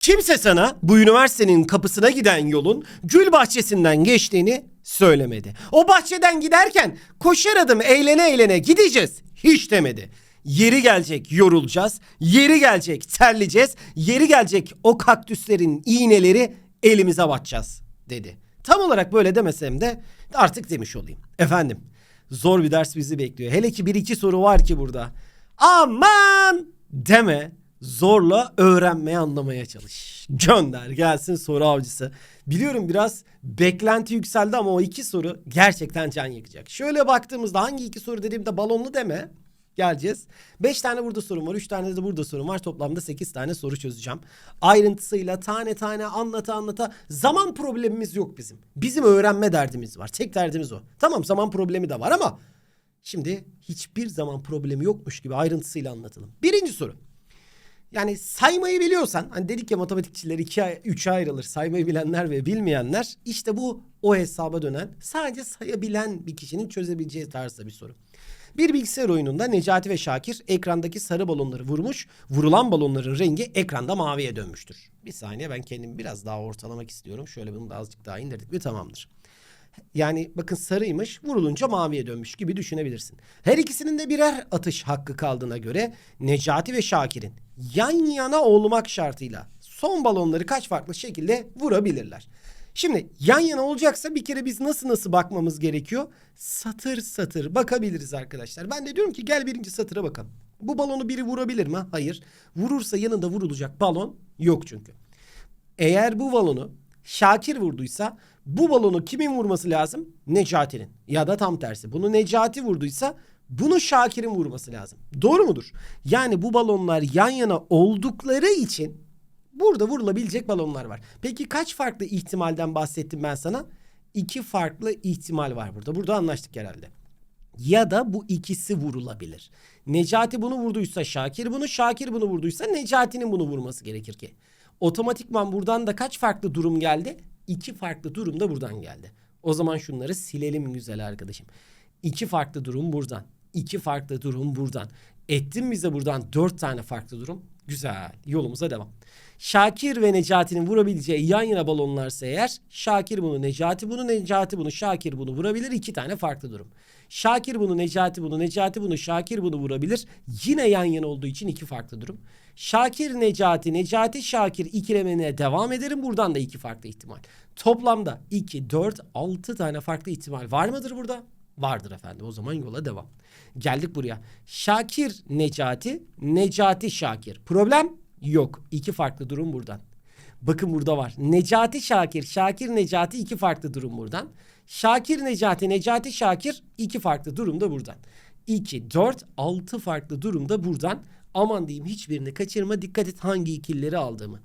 Kimse sana bu üniversitenin kapısına giden yolun gül bahçesinden geçtiğini söylemedi. O bahçeden giderken koşar adım eğlene eğlene gideceğiz hiç demedi. Yeri gelecek yorulacağız, yeri gelecek terleyeceğiz, yeri gelecek o kaktüslerin iğneleri elimize batacağız dedi. Tam olarak böyle demesem de artık demiş olayım. Efendim zor bir ders bizi bekliyor. Hele ki bir iki soru var ki burada. Aman deme zorla öğrenmeye anlamaya çalış. Gönder gelsin soru avcısı. Biliyorum biraz beklenti yükseldi ama o iki soru gerçekten can yakacak. Şöyle baktığımızda hangi iki soru dediğimde balonlu deme. Geleceğiz. 5 tane burada sorum var. 3 tane de burada sorum var. Toplamda 8 tane soru çözeceğim. Ayrıntısıyla tane tane anlata anlata. Zaman problemimiz yok bizim. Bizim öğrenme derdimiz var. Tek derdimiz o. Tamam zaman problemi de var ama şimdi hiçbir zaman problemi yokmuş gibi ayrıntısıyla anlatalım. Birinci soru. Yani saymayı biliyorsan hani dedik ya matematikçiler ikiye üçe ayrılır. Saymayı bilenler ve bilmeyenler işte bu o hesaba dönen sadece sayabilen bir kişinin çözebileceği tarzda bir soru. Bir bilgisayar oyununda Necati ve Şakir ekrandaki sarı balonları vurmuş. Vurulan balonların rengi ekranda maviye dönmüştür. Bir saniye ben kendimi biraz daha ortalamak istiyorum. Şöyle bunu da azıcık daha indirdik mi tamamdır. Yani bakın sarıymış vurulunca maviye dönmüş gibi düşünebilirsin. Her ikisinin de birer atış hakkı kaldığına göre Necati ve Şakir'in yan yana olmak şartıyla son balonları kaç farklı şekilde vurabilirler. Şimdi yan yana olacaksa bir kere biz nasıl nasıl bakmamız gerekiyor? Satır satır bakabiliriz arkadaşlar. Ben de diyorum ki gel birinci satıra bakalım. Bu balonu biri vurabilir mi? Hayır. Vurursa yanında vurulacak balon yok çünkü. Eğer bu balonu Şakir vurduysa bu balonu kimin vurması lazım? Necati'nin. Ya da tam tersi. Bunu Necati vurduysa bunu Şakir'in vurması lazım. Doğru mudur? Yani bu balonlar yan yana oldukları için burada vurulabilecek balonlar var. Peki kaç farklı ihtimalden bahsettim ben sana? İki farklı ihtimal var burada. Burada anlaştık herhalde. Ya da bu ikisi vurulabilir. Necati bunu vurduysa Şakir bunu, Şakir bunu vurduysa Necati'nin bunu vurması gerekir ki. Otomatikman buradan da kaç farklı durum geldi? İki farklı durum da buradan geldi. O zaman şunları silelim güzel arkadaşım. İki farklı durum buradan. İki farklı durum buradan. Ettin bize buradan dört tane farklı durum. Güzel. Yolumuza devam. Şakir ve Necati'nin vurabileceği yan yana balonlarsa eğer Şakir bunu, Necati bunu, Necati bunu, Şakir bunu vurabilir. iki tane farklı durum. Şakir bunu, Necati bunu, Necati bunu, Şakir bunu vurabilir. Yine yan yana olduğu için iki farklı durum. Şakir, Necati, Necati, Şakir ikilemene devam ederim. Buradan da iki farklı ihtimal. Toplamda 2, 4, 6 tane farklı ihtimal var mıdır burada? Vardır efendim. O zaman yola devam. Geldik buraya. Şakir, Necati, Necati, Şakir. Problem yok. İki farklı durum buradan. Bakın burada var. Necati Şakir, Şakir Necati iki farklı durum buradan. Şakir Necati, Necati Şakir iki farklı durum da buradan. 2, 4, 6 farklı durum da buradan. Aman diyeyim hiçbirini kaçırma. Dikkat et hangi ikilileri aldığımı.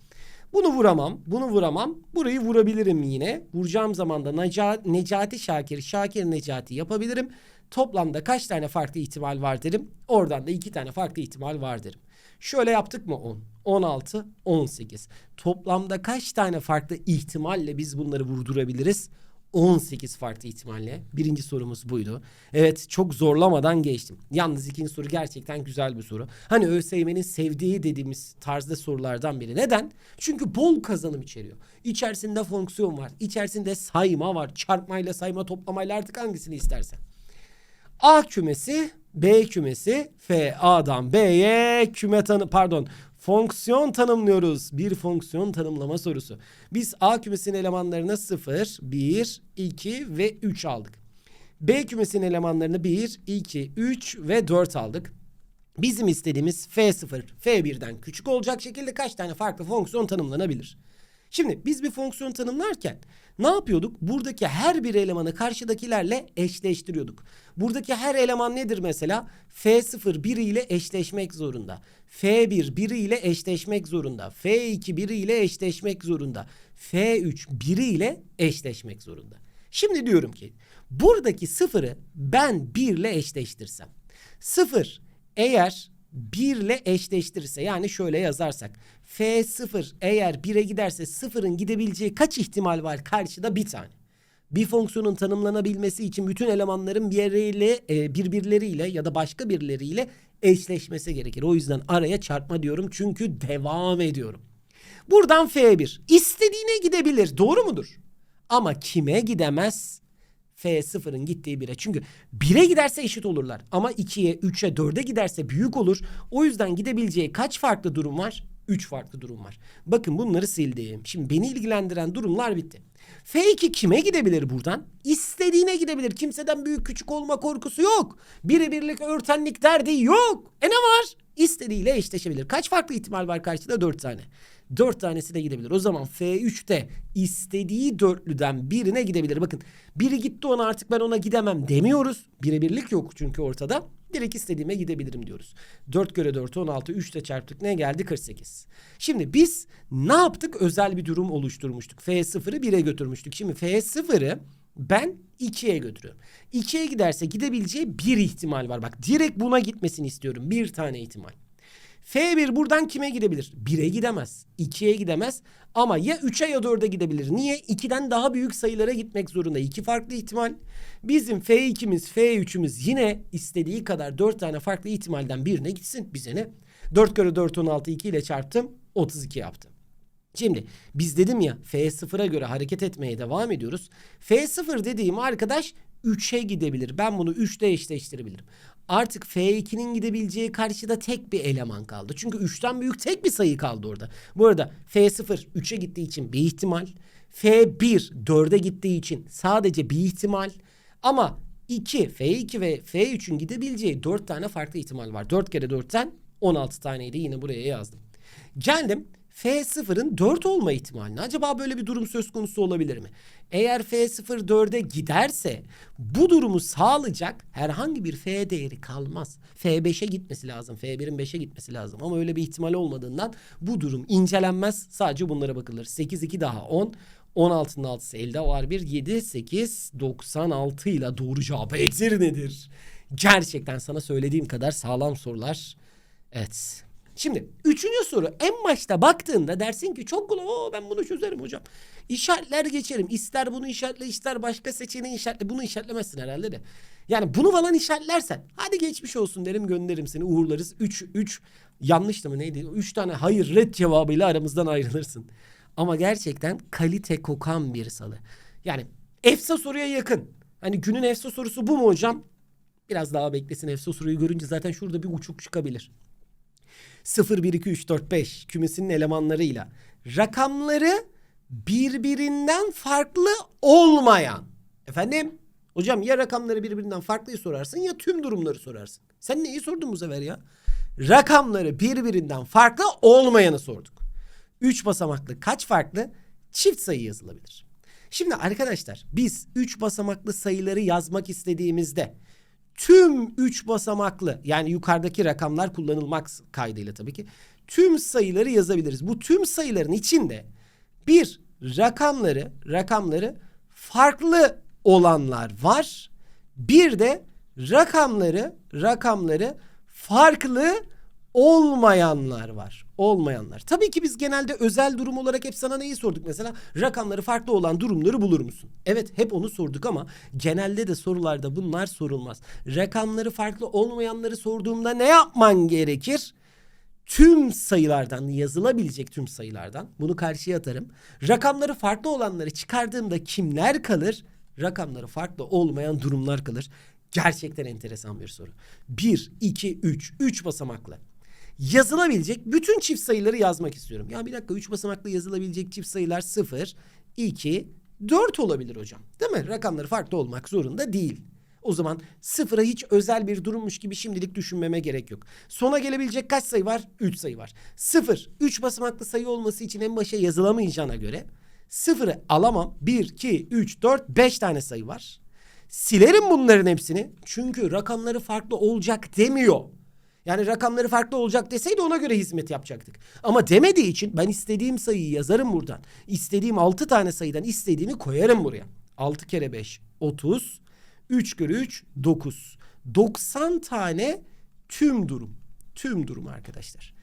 Bunu vuramam, bunu vuramam. Burayı vurabilirim yine. Vuracağım zaman da Neca- Necati Şakir, Şakir Necati yapabilirim. Toplamda kaç tane farklı ihtimal var derim. Oradan da iki tane farklı ihtimal var derim. Şöyle yaptık mı 10, 16, 18. Toplamda kaç tane farklı ihtimalle biz bunları vurdurabiliriz? 18 farklı ihtimalle. Birinci sorumuz buydu. Evet çok zorlamadan geçtim. Yalnız ikinci soru gerçekten güzel bir soru. Hani ÖSYM'nin sevdiği dediğimiz tarzda sorulardan biri. Neden? Çünkü bol kazanım içeriyor. İçerisinde fonksiyon var. İçerisinde sayma var. Çarpmayla sayma toplamayla artık hangisini istersen. A kümesi B kümesi F A'dan B'ye küme tanı pardon fonksiyon tanımlıyoruz. Bir fonksiyon tanımlama sorusu. Biz A kümesinin elemanlarına 0, 1, 2 ve 3 aldık. B kümesinin elemanlarını 1, 2, 3 ve 4 aldık. Bizim istediğimiz F0, F1'den küçük olacak şekilde kaç tane farklı fonksiyon tanımlanabilir? Şimdi biz bir fonksiyon tanımlarken ne yapıyorduk? Buradaki her bir elemanı karşıdakilerle eşleştiriyorduk. Buradaki her eleman nedir mesela? F0 biri ile eşleşmek zorunda. F1 biri ile eşleşmek zorunda. F2 biri ile eşleşmek zorunda. F3 biri ile eşleşmek zorunda. Şimdi diyorum ki buradaki sıfırı ben 1 ile eşleştirsem. Sıfır eğer 1 ile eşleştirirse yani şöyle yazarsak F0 eğer 1'e giderse 0'ın gidebileceği kaç ihtimal var karşıda bir tane. Bir fonksiyonun tanımlanabilmesi için bütün elemanların birbirleriyle, e, birbirleriyle ya da başka birileriyle eşleşmesi gerekir. O yüzden araya çarpma diyorum çünkü devam ediyorum. Buradan F1. İstediğine gidebilir. Doğru mudur? Ama kime gidemez? F0'ın gittiği 1'e. Çünkü 1'e giderse eşit olurlar. Ama 2'ye, 3'e, 4'e giderse büyük olur. O yüzden gidebileceği kaç farklı durum var? 3 farklı durum var. Bakın bunları sildim. Şimdi beni ilgilendiren durumlar bitti. F2 kime gidebilir buradan? İstediğine gidebilir. Kimseden büyük küçük olma korkusu yok. Birebirlik örtenlik derdi yok. E ne var? İstediğiyle eşleşebilir. Kaç farklı ihtimal var karşıda? 4 tane. 4 tanesi de gidebilir. O zaman F3'te istediği dörtlüden birine gidebilir. Bakın biri gitti ona artık ben ona gidemem demiyoruz. Birebirlik yok çünkü ortada. Direkt istediğime gidebilirim diyoruz. 4 göre 4 16 3 ile çarptık ne geldi 48. Şimdi biz ne yaptık? Özel bir durum oluşturmuştuk. F0'ı 1'e götürmüştük. Şimdi F0'ı ben 2'ye götürüyorum. 2'ye giderse gidebileceği bir ihtimal var. Bak direkt buna gitmesini istiyorum. Bir tane ihtimal. F1 buradan kime gidebilir? 1'e gidemez. 2'ye gidemez. Ama ya 3'e ya 4'e gidebilir. Niye? 2'den daha büyük sayılara gitmek zorunda. İki farklı ihtimal. Bizim F2'miz, F3'ümüz yine istediği kadar 4 tane farklı ihtimalden birine gitsin. Bize ne? 4 kere 4 16 2 ile çarptım. 32 yaptım. Şimdi biz dedim ya F0'a göre hareket etmeye devam ediyoruz. F0 dediğim arkadaş 3'e gidebilir. Ben bunu 3'te eşleştirebilirim. Artık F2'nin gidebileceği karşıda tek bir eleman kaldı. Çünkü 3'ten büyük tek bir sayı kaldı orada. Bu arada F0 3'e gittiği için bir ihtimal. F1 4'e gittiği için sadece bir ihtimal. Ama 2, F2 ve F3'ün gidebileceği 4 tane farklı ihtimal var. 4 kere 4'ten 16 taneydi yine buraya yazdım. Geldim F0'ın 4 olma ihtimalini. Acaba böyle bir durum söz konusu olabilir mi? Eğer F0 4'e giderse bu durumu sağlayacak herhangi bir F değeri kalmaz. F5'e gitmesi lazım. F1'in 5'e gitmesi lazım. Ama öyle bir ihtimal olmadığından bu durum incelenmez. Sadece bunlara bakılır. 8 2 daha 10. 16'nın 6'sı elde var bir 7 8 96 ile doğru cevap nedir? Gerçekten sana söylediğim kadar sağlam sorular. Evet. Şimdi üçüncü soru en başta baktığında dersin ki çok kolay Oo, ben bunu çözerim hocam. İşaretler geçerim. İster bunu işaretle ister başka seçeneği işaretle. Bunu işaretlemezsin herhalde de. Yani bunu falan işaretlersen hadi geçmiş olsun derim gönderirim seni uğurlarız. 3 3 yanlıştı mı neydi? 3 tane hayır red cevabıyla aramızdan ayrılırsın. Ama gerçekten kalite kokan bir salı. Yani EFSA soruya yakın. Hani günün EFSA sorusu bu mu hocam? Biraz daha beklesin EFSA soruyu görünce zaten şurada bir uçuk çıkabilir. 0, 1, 2, 3, 4, 5 kümesinin elemanlarıyla rakamları birbirinden farklı olmayan. Efendim? Hocam ya rakamları birbirinden farklı sorarsın ya tüm durumları sorarsın. Sen neyi sordun bu sefer ya? Rakamları birbirinden farklı olmayanı sorduk. 3 basamaklı kaç farklı çift sayı yazılabilir? Şimdi arkadaşlar biz 3 basamaklı sayıları yazmak istediğimizde tüm 3 basamaklı yani yukarıdaki rakamlar kullanılmak kaydıyla tabii ki tüm sayıları yazabiliriz. Bu tüm sayıların içinde bir rakamları rakamları farklı olanlar var. Bir de rakamları rakamları farklı olmayanlar var. Olmayanlar. Tabii ki biz genelde özel durum olarak hep sana neyi sorduk mesela? Rakamları farklı olan durumları bulur musun? Evet hep onu sorduk ama genelde de sorularda bunlar sorulmaz. Rakamları farklı olmayanları sorduğumda ne yapman gerekir? Tüm sayılardan yazılabilecek tüm sayılardan bunu karşıya atarım. Rakamları farklı olanları çıkardığımda kimler kalır? Rakamları farklı olmayan durumlar kalır. Gerçekten enteresan bir soru. 1, 2, 3. 3 basamaklı yazılabilecek bütün çift sayıları yazmak istiyorum. Ya bir dakika 3 basamaklı yazılabilecek çift sayılar 0, 2, 4 olabilir hocam. Değil mi? Rakamları farklı olmak zorunda değil. O zaman sıfıra hiç özel bir durummuş gibi şimdilik düşünmeme gerek yok. Sona gelebilecek kaç sayı var? 3 sayı var. Sıfır 3 basamaklı sayı olması için en başa yazılamayacağına göre sıfırı alamam. 1, 2, 3, 4, 5 tane sayı var. Silerim bunların hepsini. Çünkü rakamları farklı olacak demiyor. Yani rakamları farklı olacak deseydi ona göre hizmet yapacaktık. Ama demediği için ben istediğim sayıyı yazarım buradan. İstediğim 6 tane sayıdan istediğimi koyarım buraya. 6 kere 5 30. 3 kere 3 9. 90 tane tüm durum. Tüm durum arkadaşlar.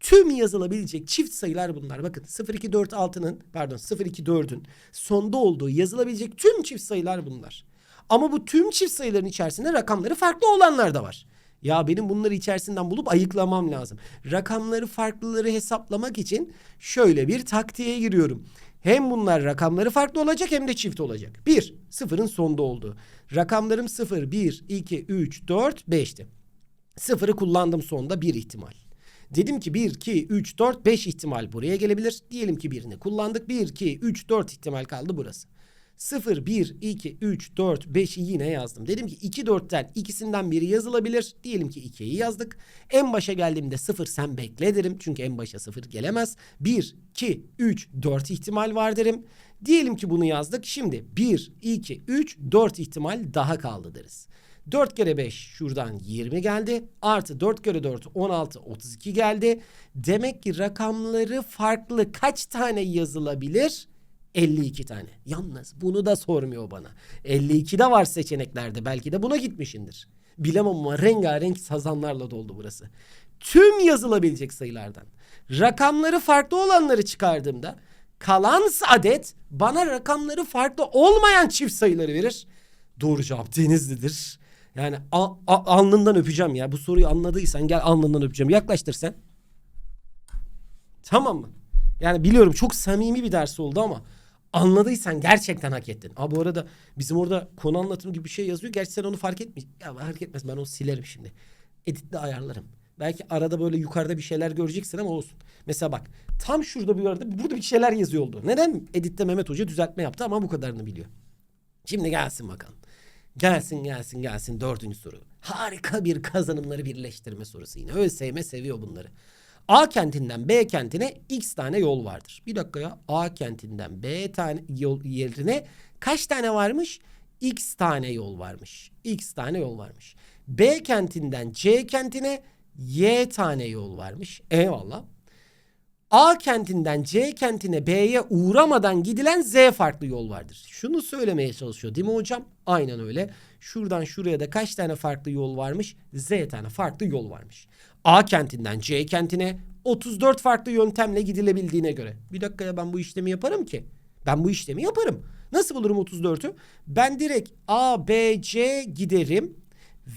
Tüm yazılabilecek çift sayılar bunlar. Bakın 0246'nın pardon 024'ün sonda olduğu yazılabilecek tüm çift sayılar bunlar. Ama bu tüm çift sayıların içerisinde rakamları farklı olanlar da var. Ya benim bunları içerisinden bulup ayıklamam lazım. Rakamları farklıları hesaplamak için şöyle bir taktiğe giriyorum. Hem bunlar rakamları farklı olacak hem de çift olacak. 1. Sıfırın sonda olduğu. Rakamlarım 0, 1, 2, 3, 4, 5'ti. Sıfırı kullandım sonda bir ihtimal. Dedim ki 1, 2, 3, 4, 5 ihtimal buraya gelebilir. Diyelim ki birini kullandık. 1, 2, 3, 4 ihtimal kaldı burası. 0, 1, 2, 3, 4, 5'i yine yazdım. Dedim ki 2, 4'ten ikisinden biri yazılabilir. Diyelim ki 2'yi yazdık. En başa geldiğimde 0 sen bekle derim. Çünkü en başa 0 gelemez. 1, 2, 3, 4 ihtimal var derim. Diyelim ki bunu yazdık. Şimdi 1, 2, 3, 4 ihtimal daha kaldı deriz. 4 kere 5 şuradan 20 geldi. Artı 4 kere 4 16 32 geldi. Demek ki rakamları farklı kaç tane yazılabilir? 52 tane. Yalnız bunu da sormuyor bana. 52 de var seçeneklerde. Belki de buna gitmişindir. Bilemem ama rengarenk sazanlarla doldu burası. Tüm yazılabilecek sayılardan rakamları farklı olanları çıkardığımda kalan adet bana rakamları farklı olmayan çift sayıları verir. Doğru cevap Denizli'dir. Yani a- alnından öpeceğim ya. Bu soruyu anladıysan gel alnından öpeceğim. Yaklaştır sen. Tamam mı? Yani biliyorum çok samimi bir ders oldu ama anladıysan gerçekten hak ettin. Aa bu arada bizim orada konu anlatımı gibi bir şey yazıyor. Gerçi sen onu fark etmiş. Ya fark etmez ben onu silerim şimdi. Editle ayarlarım. Belki arada böyle yukarıda bir şeyler göreceksin ama olsun. Mesela bak tam şurada bir yerde burada bir şeyler yazıyor oldu. Neden? Editte Mehmet Hoca düzeltme yaptı ama bu kadarını biliyor. Şimdi gelsin bakalım. Gelsin gelsin gelsin dördüncü soru. Harika bir kazanımları birleştirme sorusu yine. ÖSYM seviyor bunları. A kentinden B kentine x tane yol vardır. Bir dakika ya. A kentinden B tane yol yerine kaç tane varmış? X tane yol varmış. X tane yol varmış. B kentinden C kentine Y tane yol varmış. Eyvallah. A kentinden C kentine B'ye uğramadan gidilen Z farklı yol vardır. Şunu söylemeye çalışıyor değil mi hocam? Aynen öyle. Şuradan şuraya da kaç tane farklı yol varmış? Z tane farklı yol varmış. A kentinden C kentine 34 farklı yöntemle gidilebildiğine göre. Bir dakika ya ben bu işlemi yaparım ki. Ben bu işlemi yaparım. Nasıl bulurum 34'ü? Ben direkt A, B, C giderim.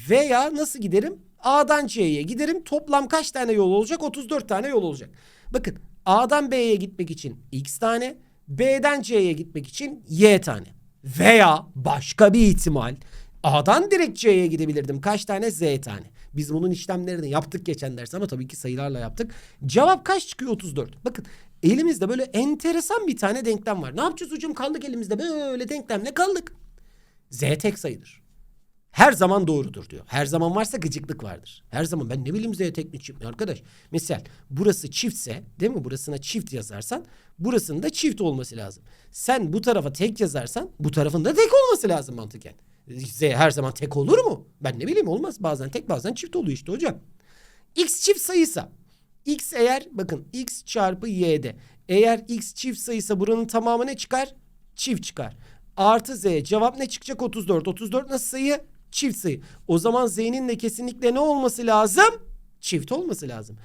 Veya nasıl giderim? A'dan C'ye giderim. Toplam kaç tane yol olacak? 34 tane yol olacak. Bakın A'dan B'ye gitmek için X tane, B'den C'ye gitmek için Y tane. Veya başka bir ihtimal A'dan direkt C'ye gidebilirdim. Kaç tane? Z tane. Biz bunun işlemlerini yaptık geçen ders ama tabii ki sayılarla yaptık. Cevap kaç çıkıyor? 34. Bakın elimizde böyle enteresan bir tane denklem var. Ne yapacağız hocam? Kaldık elimizde böyle denklemle kaldık. Z tek sayıdır. Her zaman doğrudur diyor. Her zaman varsa gıcıklık vardır. Her zaman ben ne bileyim Z tek mi çift mi arkadaş. Misal burası çiftse değil mi burasına çift yazarsan burasının da çift olması lazım. Sen bu tarafa tek yazarsan bu tarafın da tek olması lazım mantıken. Z her zaman tek olur mu? Ben ne bileyim olmaz. Bazen tek bazen çift oluyor işte hocam. X çift sayıysa X eğer bakın X çarpı Y'de eğer X çift sayıysa buranın tamamı ne çıkar? Çift çıkar. Artı Z cevap ne çıkacak? 34. 34 nasıl sayı? Çift sayı. O zaman Z'nin de kesinlikle ne olması lazım? Çift olması lazım.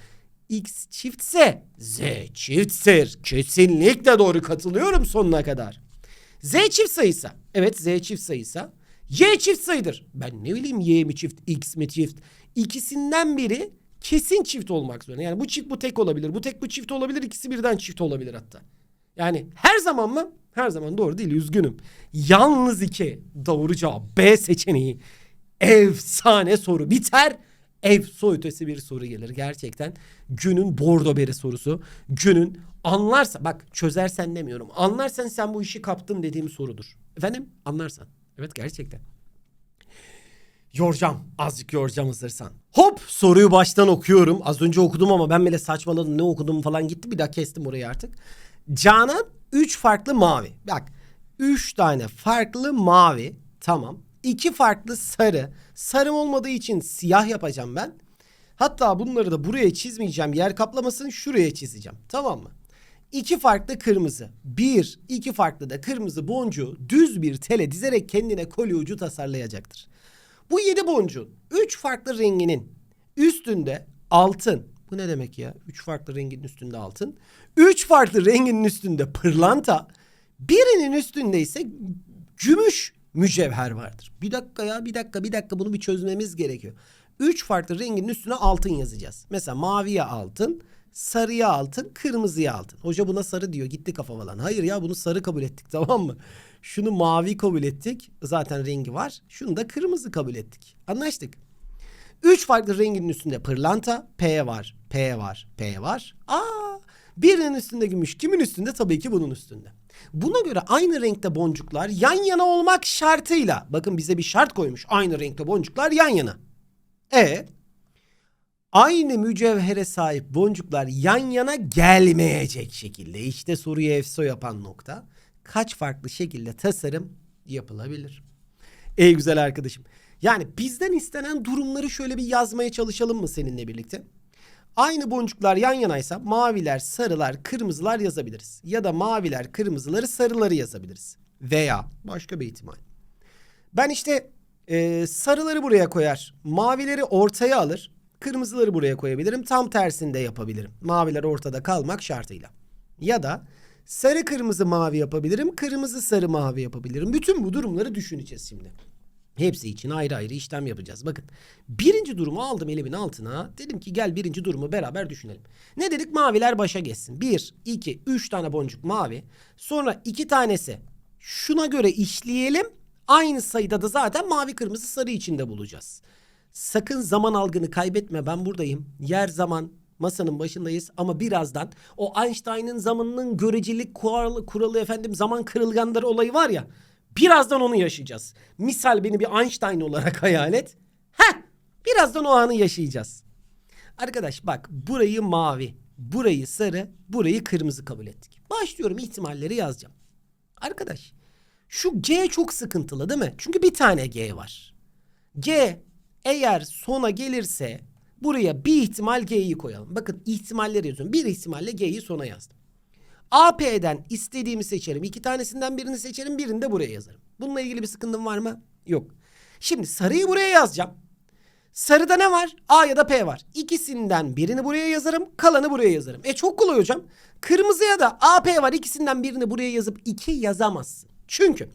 X çiftse Z çifttir. Kesinlikle doğru katılıyorum sonuna kadar. Z çift sayıysa. Evet Z çift sayıysa. Y çift sayıdır. Ben ne bileyim Y mi çift, X mi çift. İkisinden biri kesin çift olmak zorunda. Yani bu çift bu tek olabilir. Bu tek bu çift olabilir. İkisi birden çift olabilir hatta. Yani her zaman mı? Her zaman doğru değil üzgünüm. Yalnız iki doğru cevap B seçeneği. Efsane soru biter. Efso ötesi bir soru gelir gerçekten. Günün bordo beri sorusu. Günün anlarsa bak çözersen demiyorum. Anlarsan sen bu işi kaptın dediğim sorudur. Efendim anlarsan. Evet gerçekten. Yoracağım. Azıcık yoracağım hazırsan. Hop soruyu baştan okuyorum. Az önce okudum ama ben bile saçmaladım. Ne okudum falan gitti. Bir daha kestim orayı artık. Canan 3 farklı mavi. Bak 3 tane farklı mavi. Tamam. 2 farklı sarı. Sarım olmadığı için siyah yapacağım ben. Hatta bunları da buraya çizmeyeceğim. Yer kaplamasını şuraya çizeceğim. Tamam mı? İki farklı kırmızı. Bir, iki farklı da kırmızı boncuğu düz bir tele dizerek kendine kolye ucu tasarlayacaktır. Bu yedi boncuğun üç farklı renginin üstünde altın. Bu ne demek ya? Üç farklı rengin üstünde altın. Üç farklı renginin üstünde pırlanta. Birinin üstünde ise gümüş mücevher vardır. Bir dakika ya bir dakika bir dakika bunu bir çözmemiz gerekiyor. Üç farklı rengin üstüne altın yazacağız. Mesela maviye altın, sarıya altın, kırmızıya altın. Hoca buna sarı diyor. Gitti kafa falan. Hayır ya bunu sarı kabul ettik tamam mı? Şunu mavi kabul ettik. Zaten rengi var. Şunu da kırmızı kabul ettik. Anlaştık. Üç farklı rengin üstünde pırlanta, P var, P var, P var. Aa, birinin üstünde gümüş, kimin üstünde? Tabii ki bunun üstünde. Buna göre aynı renkte boncuklar yan yana olmak şartıyla, bakın bize bir şart koymuş. Aynı renkte boncuklar yan yana. E aynı mücevhere sahip boncuklar yan yana gelmeyecek şekilde. İşte soruyu efso yapan nokta. Kaç farklı şekilde tasarım yapılabilir? Ey güzel arkadaşım. Yani bizden istenen durumları şöyle bir yazmaya çalışalım mı seninle birlikte? Aynı boncuklar yan yanaysa maviler, sarılar, kırmızılar yazabiliriz. Ya da maviler, kırmızıları, sarıları yazabiliriz. Veya başka bir ihtimal. Ben işte e, sarıları buraya koyar, mavileri ortaya alır, kırmızıları buraya koyabilirim. Tam tersini de yapabilirim. Maviler ortada kalmak şartıyla. Ya da sarı kırmızı mavi yapabilirim, kırmızı sarı mavi yapabilirim. Bütün bu durumları düşüneceğiz şimdi. Hepsi için ayrı ayrı işlem yapacağız. Bakın birinci durumu aldım elimin altına. Dedim ki gel birinci durumu beraber düşünelim. Ne dedik? Maviler başa geçsin. Bir, iki, üç tane boncuk mavi. Sonra iki tanesi şuna göre işleyelim. Aynı sayıda da zaten mavi kırmızı sarı içinde bulacağız. Sakın zaman algını kaybetme ben buradayım. Yer zaman masanın başındayız ama birazdan o Einstein'ın zamanının görecelik kuralı, kuralı efendim zaman kırılganları olayı var ya. Birazdan onu yaşayacağız. Misal beni bir Einstein olarak hayal et. Heh, birazdan o anı yaşayacağız. Arkadaş bak burayı mavi, burayı sarı, burayı kırmızı kabul ettik. Başlıyorum ihtimalleri yazacağım. Arkadaş şu G çok sıkıntılı değil mi? Çünkü bir tane G var. G eğer sona gelirse buraya bir ihtimal G'yi koyalım. Bakın ihtimalleri yazıyorum. Bir ihtimalle G'yi sona yazdım. AP'den istediğimi seçerim. İki tanesinden birini seçerim. Birini de buraya yazarım. Bununla ilgili bir sıkıntım var mı? Yok. Şimdi sarıyı buraya yazacağım. Sarıda ne var? A ya da P var. İkisinden birini buraya yazarım. Kalanı buraya yazarım. E çok kolay hocam. Kırmızıya da A, P var. İkisinden birini buraya yazıp iki yazamazsın. Çünkü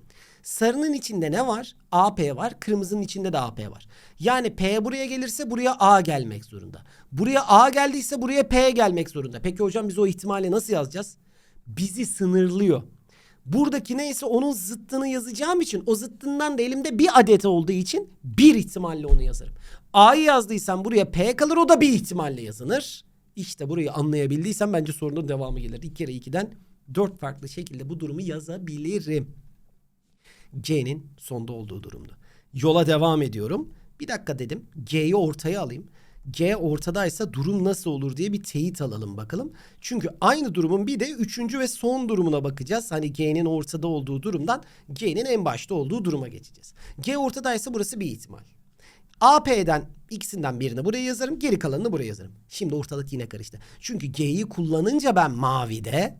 sarının içinde ne var? A, P var. Kırmızının içinde de A, P var. Yani P buraya gelirse buraya A gelmek zorunda. Buraya A geldiyse buraya P gelmek zorunda. Peki hocam biz o ihtimali nasıl yazacağız? Bizi sınırlıyor. Buradaki neyse onun zıttını yazacağım için o zıttından da elimde bir adet olduğu için bir ihtimalle onu yazarım. A'yı yazdıysam buraya P kalır o da bir ihtimalle yazılır. İşte burayı anlayabildiysen bence sorunun devamı gelir. İki kere ikiden dört farklı şekilde bu durumu yazabilirim. C'nin sonda olduğu durumda. Yola devam ediyorum. Bir dakika dedim. G'yi ortaya alayım. G ortadaysa durum nasıl olur diye bir teyit alalım bakalım. Çünkü aynı durumun bir de üçüncü ve son durumuna bakacağız. Hani G'nin ortada olduğu durumdan G'nin en başta olduğu duruma geçeceğiz. G ortadaysa burası bir ihtimal. AP'den ikisinden birini buraya yazarım. Geri kalanını buraya yazarım. Şimdi ortalık yine karıştı. Çünkü G'yi kullanınca ben mavide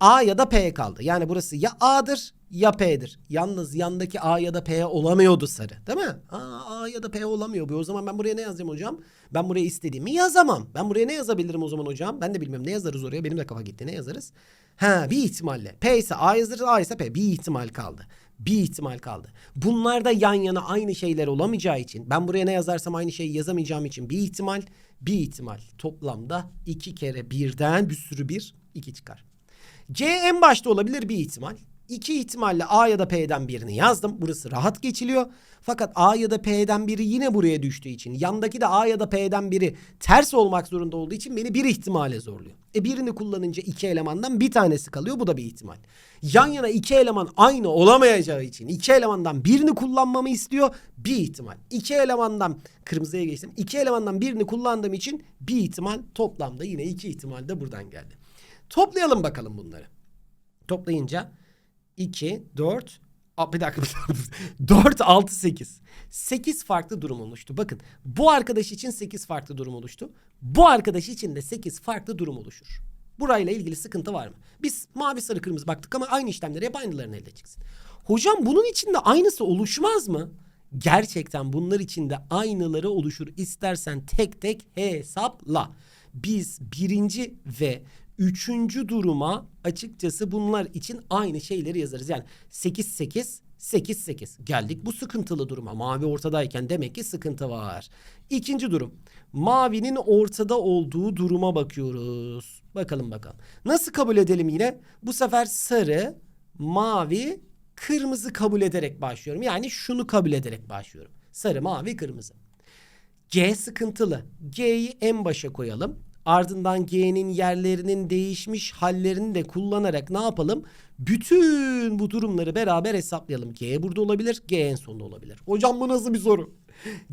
A ya da P kaldı. Yani burası ya A'dır ya P'dir. Yalnız yandaki A ya da P olamıyordu sarı. Değil mi? Aa, A ya da P olamıyor. O zaman ben buraya ne yazacağım hocam? Ben buraya istediğimi yazamam. Ben buraya ne yazabilirim o zaman hocam? Ben de bilmiyorum. Ne yazarız oraya? Benim de kafa gitti. Ne yazarız? Ha bir ihtimalle. P ise A yazarız. A ise P. Bir ihtimal kaldı. Bir ihtimal kaldı. Bunlar da yan yana aynı şeyler olamayacağı için ben buraya ne yazarsam aynı şeyi yazamayacağım için bir ihtimal bir ihtimal toplamda iki kere birden bir sürü bir iki çıkar. C en başta olabilir bir ihtimal. İki ihtimalle A ya da P'den birini yazdım. Burası rahat geçiliyor. Fakat A ya da P'den biri yine buraya düştüğü için yandaki de A ya da P'den biri ters olmak zorunda olduğu için beni bir ihtimale zorluyor. E birini kullanınca iki elemandan bir tanesi kalıyor. Bu da bir ihtimal. Yan yana iki eleman aynı olamayacağı için iki elemandan birini kullanmamı istiyor. Bir ihtimal. İki elemandan kırmızıya geçtim. İki elemandan birini kullandığım için bir ihtimal toplamda yine iki ihtimal de buradan geldi. Toplayalım bakalım bunları. Toplayınca 2, 4, Aa, bir dakika, bir dakika. 4, 6, 8. 8 farklı durum oluştu. Bakın bu arkadaş için 8 farklı durum oluştu. Bu arkadaş için de 8 farklı durum oluşur. Burayla ilgili sıkıntı var mı? Biz mavi sarı kırmızı baktık ama aynı işlemleri hep aynılarını elde edeceksin. Hocam bunun içinde aynısı oluşmaz mı? Gerçekten bunlar içinde aynıları oluşur. İstersen tek tek hesapla. Biz birinci ve Üçüncü duruma açıkçası bunlar için aynı şeyleri yazarız. Yani 8 8 8 8. Geldik bu sıkıntılı duruma. Mavi ortadayken demek ki sıkıntı var. İkinci durum. Mavinin ortada olduğu duruma bakıyoruz. Bakalım bakalım. Nasıl kabul edelim yine? Bu sefer sarı, mavi, kırmızı kabul ederek başlıyorum. Yani şunu kabul ederek başlıyorum. Sarı, mavi, kırmızı. G sıkıntılı. G'yi en başa koyalım. Ardından G'nin yerlerinin değişmiş hallerini de kullanarak ne yapalım? Bütün bu durumları beraber hesaplayalım. G burada olabilir, G en sonda olabilir. Hocam bu nasıl bir soru?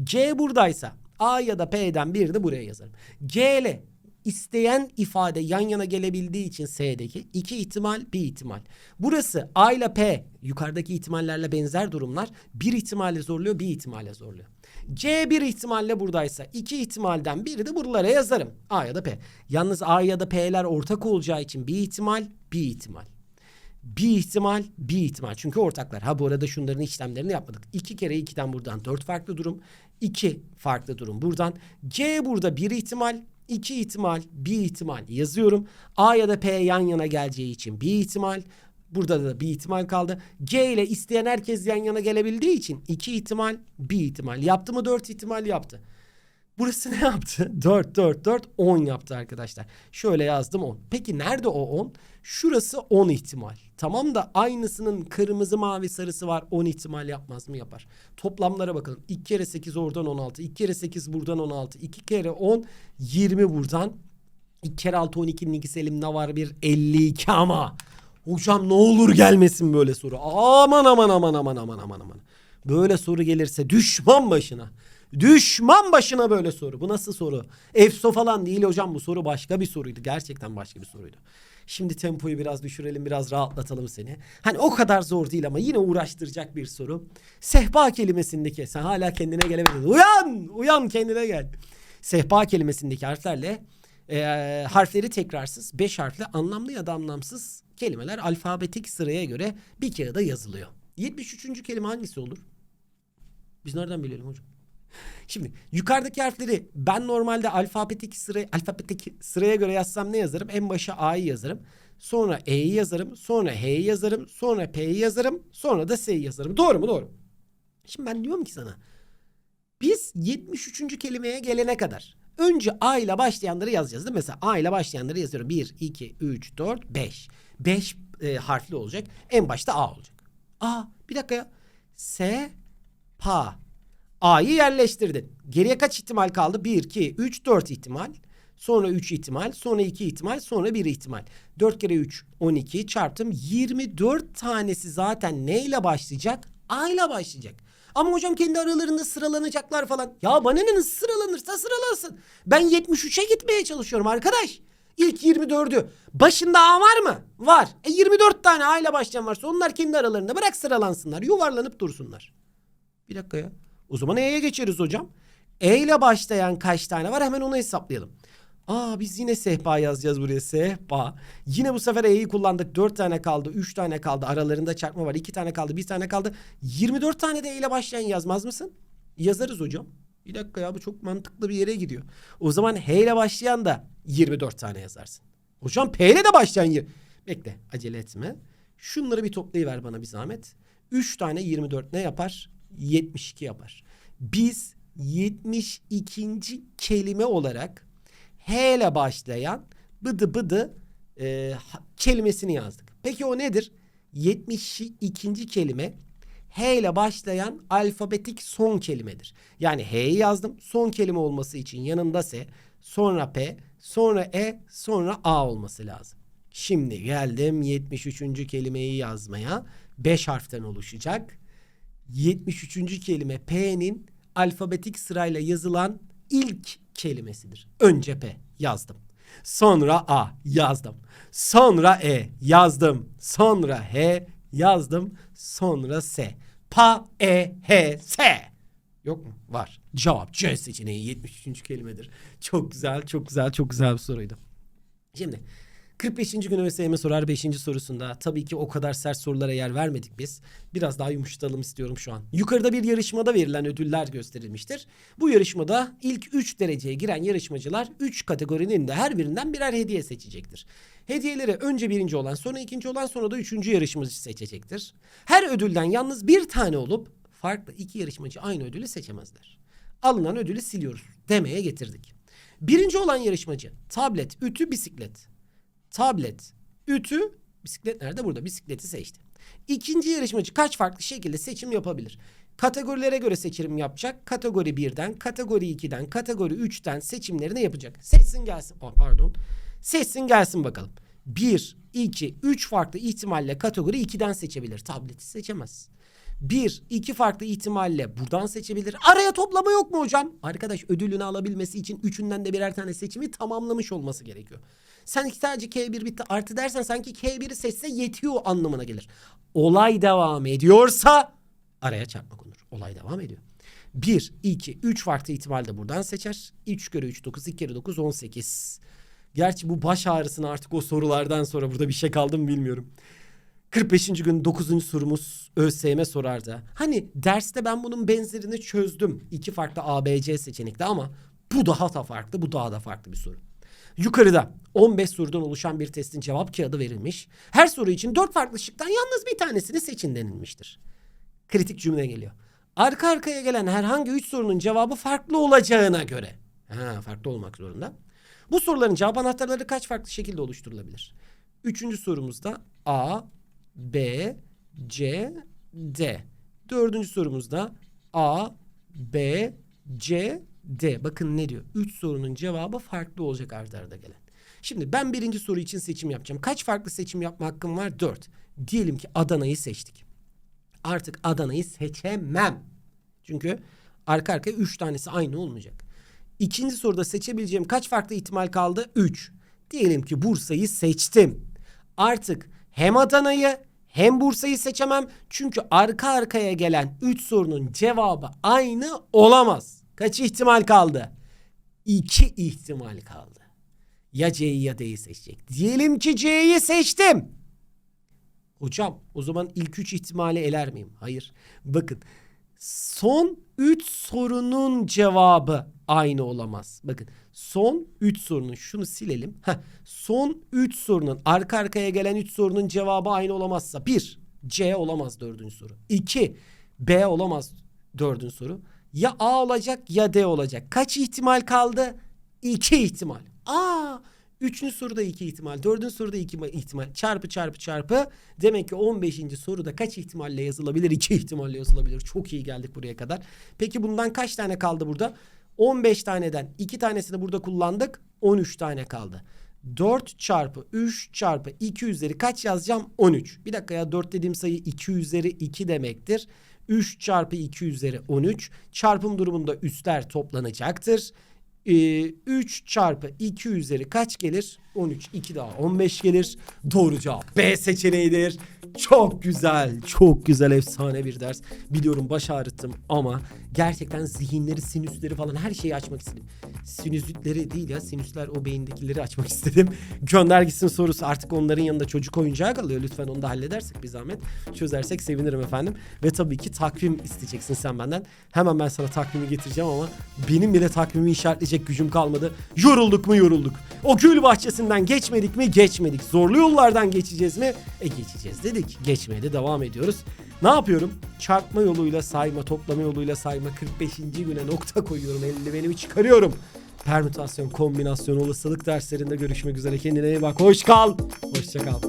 G buradaysa A ya da P'den birini buraya yazarım. G ile isteyen ifade yan yana gelebildiği için S'deki iki ihtimal bir ihtimal. Burası A ile P yukarıdaki ihtimallerle benzer durumlar bir ihtimalle zorluyor bir ihtimalle zorluyor. C bir ihtimalle buradaysa iki ihtimalden biri de buralara yazarım. A ya da P. Yalnız A ya da P'ler ortak olacağı için bir ihtimal bir ihtimal. Bir ihtimal, bir ihtimal. Çünkü ortaklar. Ha bu arada şunların işlemlerini yapmadık. İki kere ikiden buradan dört farklı durum. iki farklı durum buradan. G burada bir ihtimal, iki ihtimal, bir ihtimal yazıyorum. A ya da P yan yana geleceği için bir ihtimal. Burada da bir ihtimal kaldı. G ile isteyen herkes yan yana gelebildiği için iki ihtimal, bir ihtimal. Yaptı mı dört ihtimal yaptı. Burası ne yaptı? 4, 4, 4, 10 yaptı arkadaşlar. Şöyle yazdım 10. Peki nerede o 10? Şurası 10 ihtimal. Tamam da aynısının kırmızı, mavi, sarısı var. 10 ihtimal yapmaz mı? Yapar. Toplamlara bakalım. 2 kere 8 oradan 16. 2 kere 8 buradan 16. 2 kere 10, 20 buradan. 2 kere 6, 12'nin ikisi elimde var bir 52 ama. Hocam ne olur gelmesin böyle soru. Aman aman aman aman aman aman aman. Böyle soru gelirse düşman başına. Düşman başına böyle soru. Bu nasıl soru? EFSO falan değil hocam bu soru başka bir soruydu. Gerçekten başka bir soruydu. Şimdi tempoyu biraz düşürelim, biraz rahatlatalım seni. Hani o kadar zor değil ama yine uğraştıracak bir soru. Sehpa kelimesindeki, sen hala kendine gelemedin. Uyan, uyan kendine gel. Sehpa kelimesindeki harflerle e, harfleri tekrarsız, beş harfli anlamlı ya da anlamsız kelimeler alfabetik sıraya göre bir kağıda yazılıyor. 73. kelime hangisi olur? Biz nereden bilelim hocam? Şimdi yukarıdaki harfleri ben normalde alfabetik sıra alfabetik sıraya göre yazsam ne yazarım? En başa A'yı yazarım. Sonra E'yi yazarım. Sonra H'yi yazarım. Sonra P'yi yazarım. Sonra da S'yi yazarım. Doğru mu? Doğru. Şimdi ben diyorum ki sana. Biz 73. kelimeye gelene kadar önce A ile başlayanları yazacağız değil mi? Mesela A ile başlayanları yazıyorum. 1, 2, 3, 4, 5. 5 e, harfli olacak. En başta A olacak. A bir dakika ya. S, Pa. A'yı yerleştirdin. Geriye kaç ihtimal kaldı? 1, 2, 3, 4 ihtimal. Sonra 3 ihtimal, sonra 2 ihtimal, sonra 1 ihtimal. 4 kere 3, 12 çarptım. 24 tanesi zaten neyle başlayacak? A ile başlayacak. Ama hocam kendi aralarında sıralanacaklar falan. Ya bana ne sıralanırsa sıralansın. Ben 73'e gitmeye çalışıyorum arkadaş. İlk 24'ü. Başında A var mı? Var. E 24 tane A ile başlayan varsa onlar kendi aralarında bırak sıralansınlar. Yuvarlanıp dursunlar. Bir dakika ya. O zaman E'ye geçeriz hocam. E ile başlayan kaç tane var hemen onu hesaplayalım. Aa biz yine sehpa yazacağız buraya sehpa. Yine bu sefer E'yi kullandık. 4 tane kaldı, 3 tane kaldı. Aralarında çarpma var. 2 tane kaldı, 1 tane kaldı. 24 tane de E ile başlayan yazmaz mısın? Yazarız hocam. Bir dakika ya bu çok mantıklı bir yere gidiyor. O zaman H ile başlayan da 24 tane yazarsın. Hocam P ile de başlayan yer. Bekle acele etme. Şunları bir toplayıver bana bir zahmet. 3 tane 24 ne yapar? 72 yapar. Biz 72. kelime olarak H ile başlayan bıdı bıdı e, kelimesini yazdık. Peki o nedir? 72. kelime H ile başlayan alfabetik son kelimedir. Yani H'yi yazdım. Son kelime olması için yanında S, sonra P, sonra E, sonra A olması lazım. Şimdi geldim 73. kelimeyi yazmaya. 5 harften oluşacak. 73. kelime P'nin alfabetik sırayla yazılan ilk kelimesidir. Önce P yazdım. Sonra A yazdım. Sonra E yazdım. Sonra H yazdım. Sonra S. Pa, E, H, S. Yok mu? Var. Cevap C seçeneği 73. kelimedir. Çok güzel, çok güzel, çok güzel bir soruydu. Şimdi 45. gün ÖSYM sorar 5. sorusunda tabii ki o kadar sert sorulara yer vermedik biz. Biraz daha yumuşatalım istiyorum şu an. Yukarıda bir yarışmada verilen ödüller gösterilmiştir. Bu yarışmada ilk 3 dereceye giren yarışmacılar 3 kategorinin de her birinden birer hediye seçecektir. Hediyeleri önce birinci olan sonra ikinci olan sonra da üçüncü yarışmacı seçecektir. Her ödülden yalnız bir tane olup farklı iki yarışmacı aynı ödülü seçemezler. Alınan ödülü siliyoruz demeye getirdik. Birinci olan yarışmacı tablet, ütü, bisiklet. Tablet, ütü, bisiklet nerede? Burada bisikleti seçti. İkinci yarışmacı kaç farklı şekilde seçim yapabilir? Kategorilere göre seçim yapacak. Kategori 1'den, kategori 2'den, kategori 3'ten seçimlerini yapacak. Seçsin gelsin. Aa, pardon. Seçsin gelsin bakalım. 1, 2, 3 farklı ihtimalle kategori 2'den seçebilir. Tableti seçemez. Bir, iki farklı ihtimalle buradan seçebilir. Araya toplama yok mu hocam? Arkadaş ödülünü alabilmesi için üçünden de birer tane seçimi tamamlamış olması gerekiyor. Sen sadece K1 bitti artı dersen sanki K1'i seçse yetiyor anlamına gelir. Olay devam ediyorsa araya çarpma konur. Olay devam ediyor. 1, 2, 3 farklı ihtimalde buradan seçer. 3 kere 3, 9, 2 kere 9, 18. Gerçi bu baş ağrısını artık o sorulardan sonra burada bir şey kaldı mı bilmiyorum. 45. gün 9. sorumuz ÖSYM sorardı. Hani derste ben bunun benzerini çözdüm. İki farklı ABC seçenekte ama bu daha da farklı, bu daha da farklı bir soru. Yukarıda 15 sorudan oluşan bir testin cevap kağıdı verilmiş. Her soru için 4 farklı şıktan yalnız bir tanesini seçin denilmiştir. Kritik cümle geliyor. Arka arkaya gelen herhangi 3 sorunun cevabı farklı olacağına göre. Ha, farklı olmak zorunda. Bu soruların cevap anahtarları kaç farklı şekilde oluşturulabilir? Üçüncü sorumuzda A, B, C, D. Dördüncü sorumuzda A, B, C, D. Bakın ne diyor? Üç sorunun cevabı farklı olacak arda arda gelen. Şimdi ben birinci soru için seçim yapacağım. Kaç farklı seçim yapma hakkım var? Dört. Diyelim ki Adana'yı seçtik. Artık Adana'yı seçemem. Çünkü arka arkaya üç tanesi aynı olmayacak. İkinci soruda seçebileceğim kaç farklı ihtimal kaldı? Üç. Diyelim ki Bursa'yı seçtim. Artık hem Adana'yı hem Bursa'yı seçemem. Çünkü arka arkaya gelen 3 sorunun cevabı aynı olamaz. Kaç ihtimal kaldı? 2 ihtimal kaldı. Ya C'yi ya D'yi seçecek. Diyelim ki C'yi seçtim. Hocam o zaman ilk 3 ihtimali eler miyim? Hayır. Bakın son 3 sorunun cevabı aynı olamaz. Bakın son 3 sorunun şunu silelim. Heh, son 3 sorunun arka arkaya gelen 3 sorunun cevabı aynı olamazsa 1 C olamaz dördüncü soru. 2 B olamaz dördüncü soru. Ya A olacak ya D olacak. Kaç ihtimal kaldı? 2 ihtimal. Aa Üçüncü soruda iki ihtimal. Dördüncü soruda iki ihtimal. Çarpı çarpı çarpı. Demek ki 15. soruda kaç ihtimalle yazılabilir? İki ihtimalle yazılabilir. Çok iyi geldik buraya kadar. Peki bundan kaç tane kaldı burada? 15 taneden 2 tanesini burada kullandık. 13 tane kaldı. 4 çarpı 3 çarpı 2 üzeri kaç yazacağım? 13. Bir dakika ya 4 dediğim sayı 2 üzeri 2 demektir. 3 çarpı 2 üzeri 13. Çarpım durumunda üstler toplanacaktır. Ee, 3 çarpı 2 üzeri kaç gelir? 13. 2 daha 15 gelir. Doğru cevap B seçeneğidir. Çok güzel, çok güzel efsane bir ders. Biliyorum baş ağrıttım ama gerçekten zihinleri, sinüsleri falan her şeyi açmak istedim. Sinüsleri değil ya, sinüsler o beyindekileri açmak istedim. Gönder gitsin sorusu artık onların yanında çocuk oyuncağı kalıyor. Lütfen onu da halledersek bir zahmet. Çözersek sevinirim efendim. Ve tabii ki takvim isteyeceksin sen benden. Hemen ben sana takvimi getireceğim ama benim bile takvimi işaretleyecek gücüm kalmadı. Yorulduk mu yorulduk. O gül bahçesinden geçmedik mi geçmedik. Zorlu yollardan geçeceğiz mi? E geçeceğiz dedik. Geçmeye de devam ediyoruz. Ne yapıyorum? Çarpma yoluyla sayma, toplama yoluyla sayma 45. güne nokta koyuyorum. Eldivenimi çıkarıyorum. Permütasyon, kombinasyon, olasılık derslerinde görüşmek üzere. Kendine iyi bak. Hoş kal. Hoşça kal.